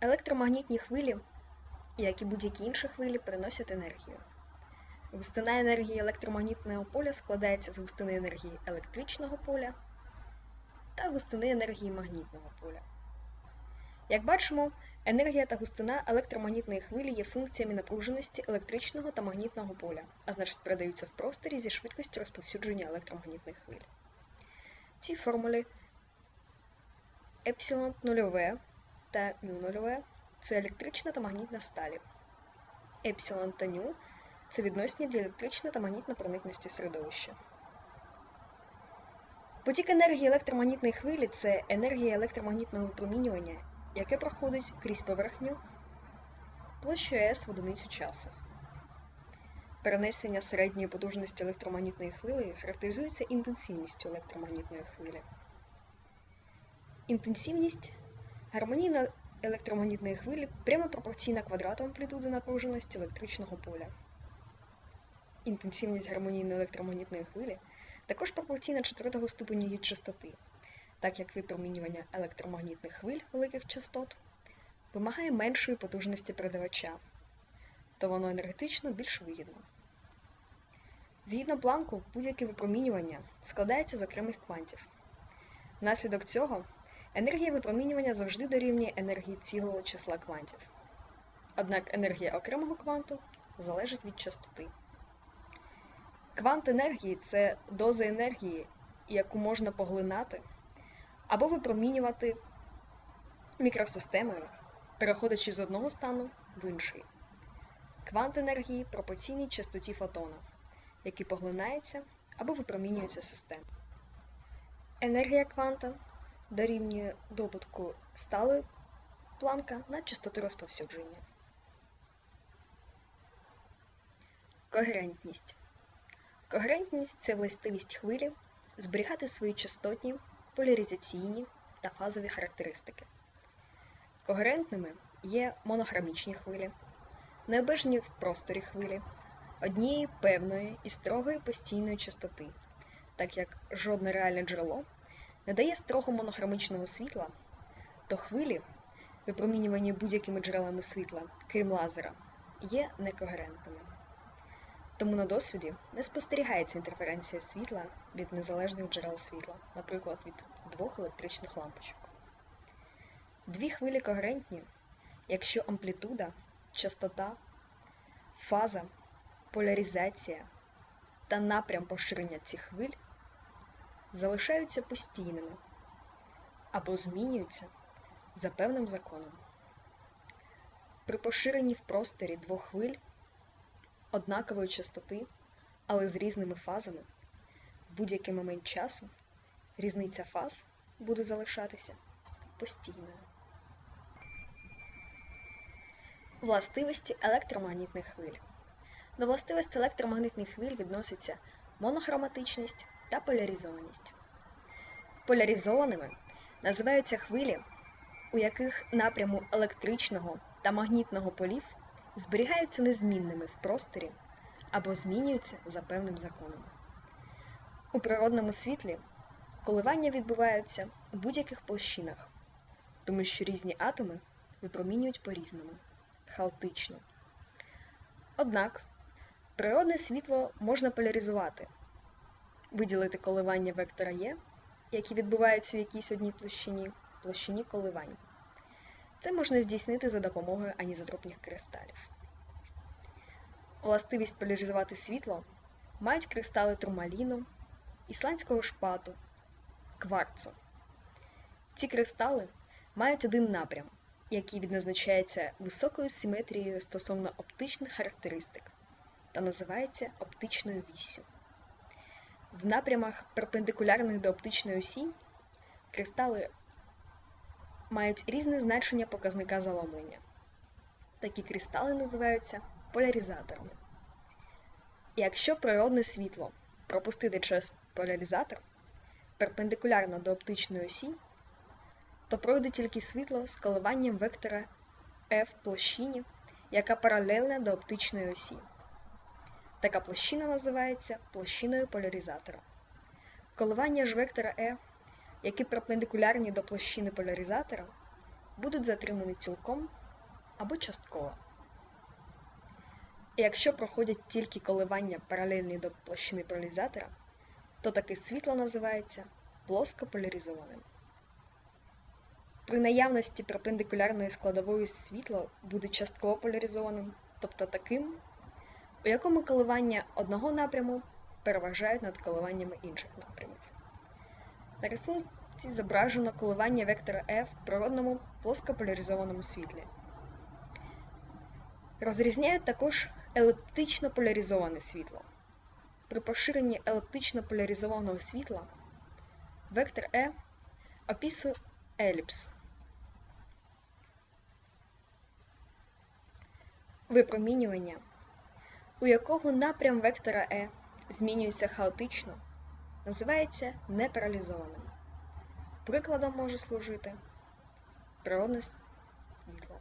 Електромагнітні хвилі, як і будь-які інші хвилі, переносять енергію. Густина енергії електромагнітного поля складається з густини енергії електричного поля та густини енергії магнітного поля. Як бачимо, енергія та густина електромагнітної хвилі є функціями напруженості електричного та магнітного поля, а значить передаються в просторі зі швидкістю розповсюдження електромагнітних хвиль. В цій епсилон нульове та мю нульове це електрична та магнітна сталі. Епсилон та ню це відносні для електричної та магнітної проникності середовища. Потік енергії електромагнітної хвилі це енергія електромагнітного випромінювання, яке проходить крізь поверхню площею S в одиницю часу. Перенесення середньої потужності електромагнітної хвилі характеризується інтенсивністю електромагнітної хвилі. Інтенсивність гармонійно електромагнітної хвилі прямо пропорційна квадрату амплітуди напруженості електричного поля. Інтенсивність гармонійної електромагнітної хвилі також пропорційна четвертого ступеню її частоти, так як випромінювання електромагнітних хвиль великих частот вимагає меншої потужності передавача, то воно енергетично більш вигідно. Згідно планку, будь-яке випромінювання складається з окремих квантів. Внаслідок цього енергія випромінювання завжди дорівнює енергії цілого числа квантів. Однак енергія окремого кванту залежить від частоти. Квант енергії це доза енергії, яку можна поглинати або випромінювати мікросистемою, переходячи з одного стану в інший. Квант енергії пропорційний частоті фотона, який поглинається або випромінюється системою. Енергія кванта дорівнює добутку сталої планка на частоту розповсюдження. Когерентність. Когерентність це властивість хвилі зберігати свої частотні, поляризаційні та фазові характеристики. Когерентними є монохромічні хвилі, необмежені в просторі хвилі, однієї певної і строгої постійної частоти, так як жодне реальне джерело не дає строго монохромічного світла, то хвилі, випромінювані будь-якими джерелами світла, крім лазера, є некогерентними. Тому на досвіді не спостерігається інтерференція світла від незалежних джерел світла, наприклад, від двох електричних лампочок. Дві хвилі когерентні, якщо амплітуда, частота, фаза, поляризація та напрям поширення цих хвиль залишаються постійними або змінюються за певним законом. При поширенні в просторі двох хвиль однакової частоти, але з різними фазами, в будь-який момент часу різниця фаз буде залишатися постійною. Властивості електромагнітних хвиль. До властивості електромагнітних хвиль відноситься монохроматичність та поляризованість. Поляризованими називаються хвилі, у яких напряму електричного та магнітного полів зберігаються незмінними в просторі або змінюються за певним законом. У природному світлі коливання відбуваються у будь-яких площинах, тому що різні атоми випромінюють по-різному, хаотично. Однак природне світло можна поляризувати, виділити коливання вектора Е, які відбуваються в якійсь одній площині, площині коливань. Це можна здійснити за допомогою анізотропних кристалів. Властивість поляризувати світло мають кристали турмаліну, ісландського шпату, кварцу. Ці кристали мають один напрям, який відзначається високою симетрією стосовно оптичних характеристик та називається оптичною віссю. В напрямах перпендикулярних до оптичної осі кристали мають різне значення показника заломлення. Такі кристали називаються поляризаторами. Якщо природне світло пропустити через поляризатор перпендикулярно до оптичної осі, то пройде тільки світло з коливанням вектора F площині, яка паралельна до оптичної осі. Така площина називається площиною поляризатора. Коливання ж вектора E, які перпендикулярні до площини поляризатора, будуть затримані цілком або частково. І якщо проходять тільки коливання паралельні до площини поляризатора, то таке світло називається плоскополяризованим. При наявності перпендикулярної складової світло буде частково поляризованим, тобто таким, у якому коливання одного напряму переважають над коливаннями інших напрямів. На рисунці зображено коливання вектора F в природному плоскополяризованому світлі. Розрізняють також елептично поляризоване світло. При поширенні елептично поляризованого світла вектор E описує еліпс. Випромінювання, у якого напрям вектора Е змінюється хаотично, називається непаралізованим. Прикладом може служити природне світло.